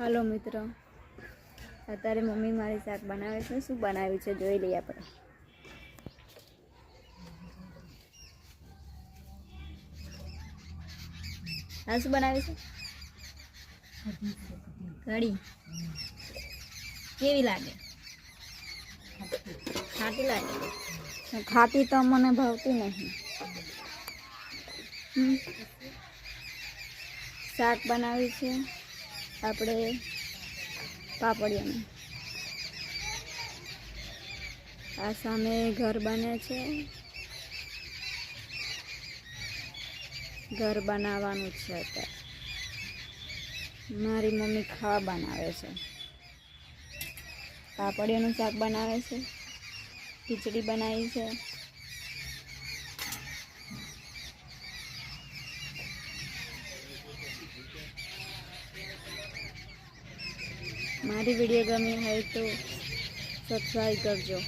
હાલો મિત્રો. અત્યારે મમ્મી મારી શાક બનાવે છે. શું બનાવ્યું છે જોઈ લઈએ આપણે. હા, શું બનાવ્યું છે? કઢી. કેવી લાગે? ખાટી લાગે? ખાટી તો મને ભાવતી નહીં. શાક બનાવ્યું છે. આપણે પાપડિયાનું. આ સામે ઘર બને છે. ઘર બનાવવાનું છે અત્યારે. મારી મમ્મી ખાવા બનાવે છે. પાપડિયાનું શાક બનાવે છે. ખીચડી બનાવી છે. મારી વીડિયો ગમી હોય તો સબસ્ક્રાઈબ કરજો.